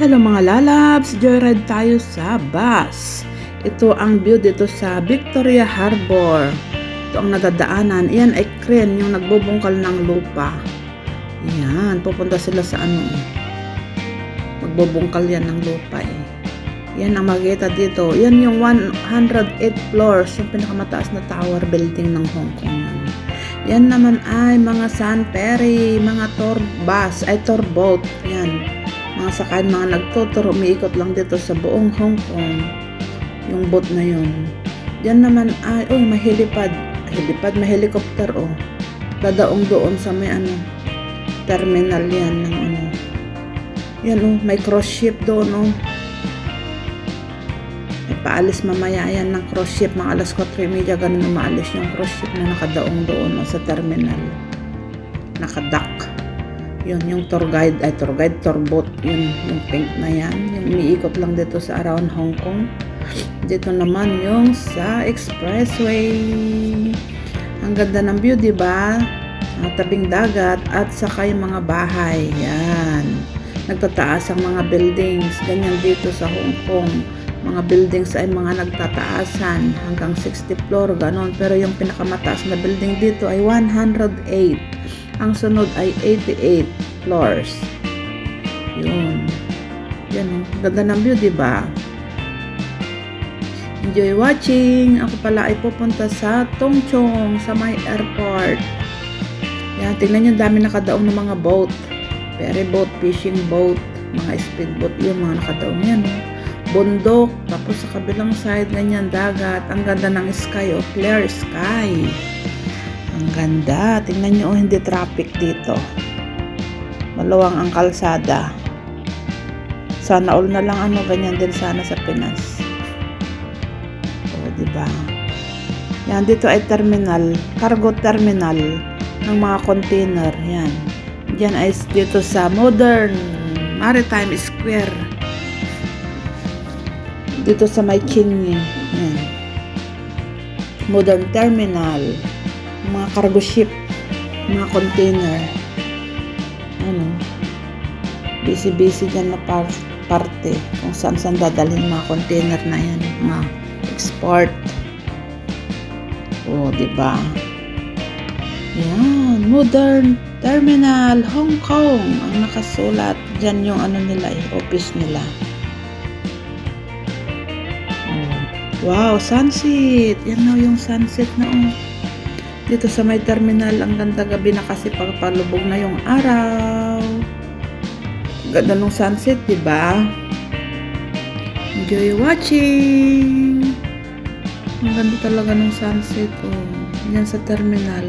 Hello mga lalabs! Joyride tayo sa bus. Ito ang view dito sa Victoria Harbor. Ito ang nadadaanan. Iyan ay crane yung nagbubungkal ng lupa. Yan, pupunta sila sa ano. Magbubungkal yan ng lupa eh. Yan ang makikita dito. Yan yung 108 floors, yung pinakamataas na tower building ng Hong Kong. Yan. Naman ay mga San Ferry, mga tour bus, ay tour boat. Yan. Mga sakayan, mga nagtutur, umiikot lang dito sa buong Hong Kong. Yung boat na yun. Yan naman ay, oh. Helipad, may helicopter, oh. Dadaong doon sa may ano, terminal yan ng ano. Yan, oh, may cruise ship doon, oh. May paalis mamaya yan ng cruise ship. Mga alas 4.30, ganun umaalis yung cruise ship na nakadaong doon oh, sa terminal. Nakadock. Yun, yung tour guide, ay tour guide, tour boat, yun, yung pink na yan. Yung umiikot lang dito sa around Hong Kong. Dito naman yung sa expressway. Ang ganda ng view, di ba? Tabing dagat at saka yung mga bahay. Yan. Nagtataas ang mga buildings. Ganyan dito sa Hong Kong. Mga buildings ay mga nagtataasan hanggang 60 floor, ganon. Pero yung pinakamataas na building dito ay 108. Ang sunod ay 88 floors. Yun. Yan, ganda ng view, di ba? Enjoy watching! Ako pala ay pupunta sa Tongchong, sa may airport. Yan, tingnan nyo, dami nakadaong ng mga boat. Ferry boat, fishing boat, mga speedboat, yun, mga nakadaong yan. Oh. Bundok, tapos sa kabilang side, ganyan, dagat. Ang ganda ng sky, oh, clear sky. Ang ganda. Tingnan nyo, oh, hindi traffic dito. Maluwang ang kalsada. Sana all na lang ano, ganyan din sana sa Pinas. O, di ba? Yan, dito ay terminal, cargo terminal ng mga container. Yan. Diyan ay dito sa Modern Maritime Square. Dito sa may King. Yan. Modern Terminal. Mga cargo ship. Mga container. Ano? Busy-busy dyan na par parte. Kung saan saan dadalhin mga container na yan. Mga export. O, di ba? Yan, modern terminal, Hong Kong. Ang nakasulat dyan yung ano nila, eh, office nila. Oh. Wow, sunset. Yan na yung sunset na oh. Dito sa may terminal, ang ganda gabi na kasi pagpalubog na yung araw. Ganda ng sunset, di ba? Enjoy watching! Ang ganda talaga ng sunset, oh. Yan sa terminal.